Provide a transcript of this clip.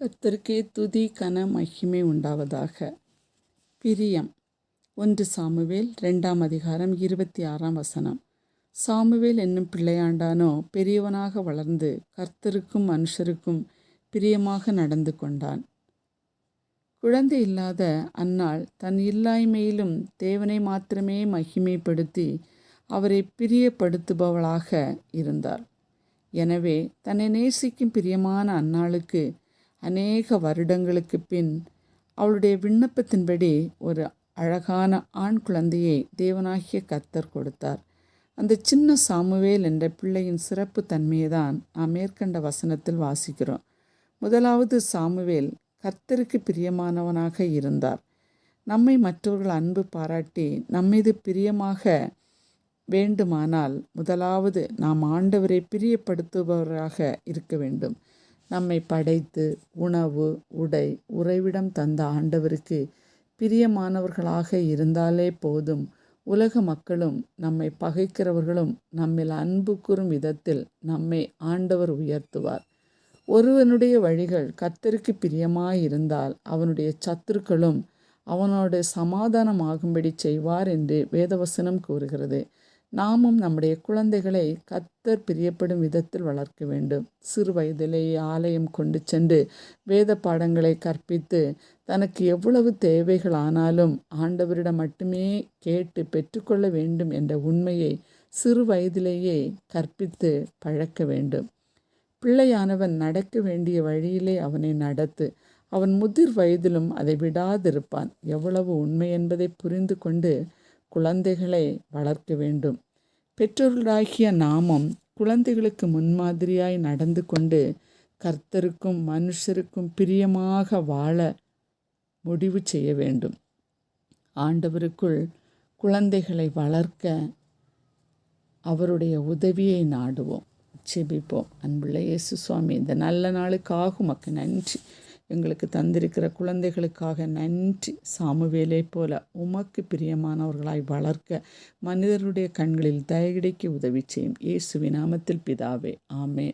கர்த்தருக்கே துதி கன மகிமை உண்டாவதாக. பிரியம். ஒன்று சாமுவேல் ரெண்டாம் அதிகாரம் இருபத்தி ஆறாம் வசனம். சாமுவேல் என்னும் பிள்ளையாண்டானோ பெரியவனாக வளர்ந்து கர்த்தருக்கும் மனுஷருக்கும் பிரியமாக நடந்து கொண்டான். குழந்தை இல்லாத அன்னாள் தன் இல்லாய்மையிலும் தேவனை மாத்திரமே மகிமைப்படுத்தி அவரை பிரியப்படுத்துபவளாக இருந்தார். எனவே தன்னை நேசிக்கும் பிரியமான அன்னாளுக்கு அநேக வருடங்களுக்கு பின் அவளுடைய விண்ணப்பத்தின்படி ஒரு அழகான ஆண் குழந்தையை தேவனாகிய கர்த்தர் கொடுத்தார். அந்த சின்ன சாமுவேல் என்ற பிள்ளையின் சிறப்பு தன்மையை தான் நாம் மேற்கண்ட வசனத்தில் வாசிக்கிறோம். முதலாவது சாமுவேல் கர்த்தருக்கு பிரியமானவனாக இருந்தார். நம்மை மற்றவர்கள் அன்பு பாராட்டி நம்மீது பிரியமாக வேண்டுமானால் முதலாவது நாம் ஆண்டவரை பிரியப்படுத்துபவராக இருக்க வேண்டும். நம்மை படைத்து உணவு உடை உறைவிடம் தந்த ஆண்டவருக்கு பிரியமானவர்களாக இருந்தாலே போதும். உலக மக்களும் நம்மை பகைக்கிறவர்களும் நம்மில் அன்பு கூறும் விதத்தில் நம்மை ஆண்டவர் உயர்த்துவார். ஒருவனுடைய வழிகள் கத்தருக்கு பிரியமாயிருந்தால் அவனுடைய சத்துருக்களும் அவனோடு சமாதானமாகும்படி செய்வார் என்று வேதவசனம் கூறுகிறது. நாமும் நம்முடைய குழந்தைகளை கத்தர் பிரியப்படும் விதத்தில் வளர்க்க வேண்டும். சிறு வயதிலேயே ஆலயம் கொண்டு சென்று வேத பாடங்களை கற்பித்து தனக்கு எவ்வளவு தேவைகள் ஆனாலும் ஆண்டவரிடம் மட்டுமே கேட்டு பெற்றுக்கொள்ள வேண்டும் என்ற உண்மையை சிறு வயதிலேயே கற்பித்து பழக்க வேண்டும். பிள்ளையானவன் நடக்க வேண்டிய வழியிலே அவனை நடத்து. அவன் முதிர் வயதிலும் அதை விடாதிருப்பான். எவ்வளவு உண்மை என்பதை புரிந்து கொண்டு குழந்தைகளை வளர்க்க வேண்டும். பெற்றோர்களாகிய நாமும் குழந்தைகளுக்கு முன்மாதிரியாய் நடந்து கொண்டு கர்த்தருக்கும் மனுஷருக்கும் பிரியமாக வாழ முடிவு செய்ய வேண்டும். ஆண்டவருக்குள் குழந்தைகளை வளர்க்க அவருடைய உதவியை நாடுவோம். செபிப்போம் அன்புள்ள இயேசு சுவாமி இந்த நல்ல நாளுக்காகும் மக்கள் நன்றி. எங்களுக்கு தந்திருக்கிற குழந்தைகளுக்காக நன்றி. சாமுவேலை போல உமக்கு பிரியமானவர்களாய் வளர்க்க மனிதருடைய கண்களில் தயகிடைக்கு உதவி செய்யும் இயேசுவின் நாமத்தில் பிதாவே. ஆமே